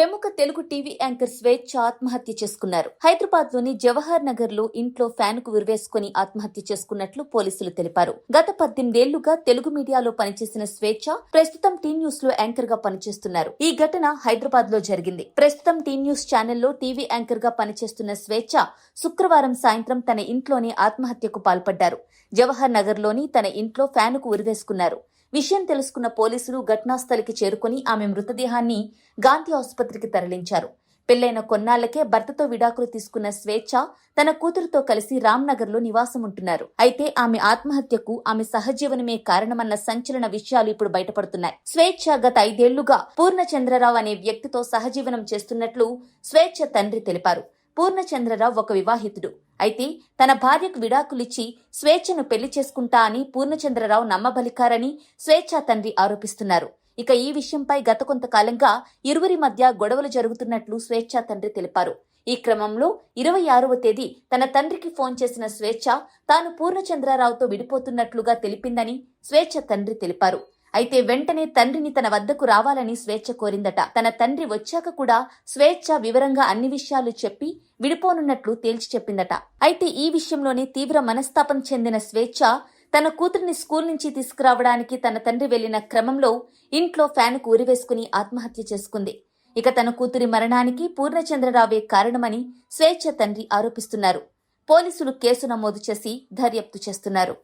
ప్రముఖ Telugu TV anchor స్వేచ్ఛ ఆత్మహత్య చేసుకున్నారు. హైదరాబాద్లోని జవహర్ నగర్లో ఇంట్లో ఫ్యాన్కు విరివేసుకుని ఆత్మహత్య చేసుకున్నట్లు పోలీసులు తెలిపారు. గత పద్దెనిమిదేళ్ళుగా తెలుగు మీడియాలో పనిచేసిన స్వేచ్ఛ ప్రస్తుతం టీ న్యూస్లో యాంకర్గా పనిచేస్తున్నారు. ఈ ఘటన హైదరాబాద్లో జరిగింది. ప్రస్తుతం టీ న్యూస్ ఛానల్లో టీవీ యాంకర్గా పనిచేస్తున్న స్వేచ్ఛ శుక్రవారం సాయంత్రం తన ఇంట్లోనే ఆత్మహత్యకు పాల్పడ్డారు. జవహర్ నగర్లోని తన ఇంట్లో ఫ్యాన్కు ఉరివేసుకున్నారు విషయం తెలుసుకున్న పోలీసులు ఘటనాస్థలికి చేరుకుని ఆమె మృతదేహాన్ని గాంధీ ఆసుపత్రికి తరలించారు. పెళ్ళైన కొన్నాళ్ళకే భర్తతో విడాకులు తీసుకున్న స్వేచ్ఛ తన కూతురుతో కలిసి రామ్నగర్లో నివాసం ఉంటున్నారు అయితే ఆమె ఆత్మహత్యకు ఆమె సహజీవనమే కారణమన్న సంచలన విషయాలు ఇప్పుడు బయటపడుతున్నాయి. స్వేచ్ఛ గత ఐదేళ్ళుగా పూర్ణచంద్రరావు అనే వ్యక్తితో సహజీవనం చేస్తున్నట్లు స్వేచ్ఛ తండ్రి తెలిపారు. పూర్ణచంద్రరావు ఒక వివాహితుడు. అయితే తన భార్యకు విడాకులిచ్చి స్వేచ్ఛను పెళ్ళి చేసుకుంటా అని పూర్ణచంద్రరావు నమ్మబలికారని స్వేచ్ఛ తండ్రి ఆరోపిస్తున్నారు. ఇక ఈ విషయంపై గత కొంతకాలంగా ఇరువురి మధ్య గొడవలు జరుగుతున్నట్లు స్వేచ్ఛ తండ్రి తెలిపారు. ఈ క్రమంలో ఇరవై ఆరవ తేదీ తన తండ్రికి ఫోన్ చేసిన స్వేచ్ఛ తాను పూర్ణచంద్రరావుతో విడిపోతున్నట్లుగా తెలిపిందని స్వేచ్ఛ తండ్రి తెలిపారు. అయితే వెంటనే తండ్రిని తన వద్దకు రావాలని స్వేచ్ఛ కోరిందట. తన తండ్రి వచ్చాక కూడా స్వేచ్ఛ వివరంగా అన్ని విషయాలు చెప్పి విడిపోనున్నట్లు తేల్చి చెప్పిందట. అయితే ఈ విషయంలోనే తీవ్ర మనస్తాపం చెందిన స్వేచ్ఛ తన కూతురిని స్కూల్ నుంచి తీసుకురావడానికి తన తండ్రి వెళ్ళిన క్రమంలో ఇంట్లో ఫ్యాన్ ఊరివేసుకుని ఆత్మహత్య చేసుకుంది. ఇక తన కూతురి మరణానికి పూర్ణచంద్రరావే కారణమని స్వేచ్ఛ తండ్రి ఆరోపిస్తున్నారు. పోలీసులు కేసు నమోదు చేసి దర్యాప్తు చేస్తున్నారు.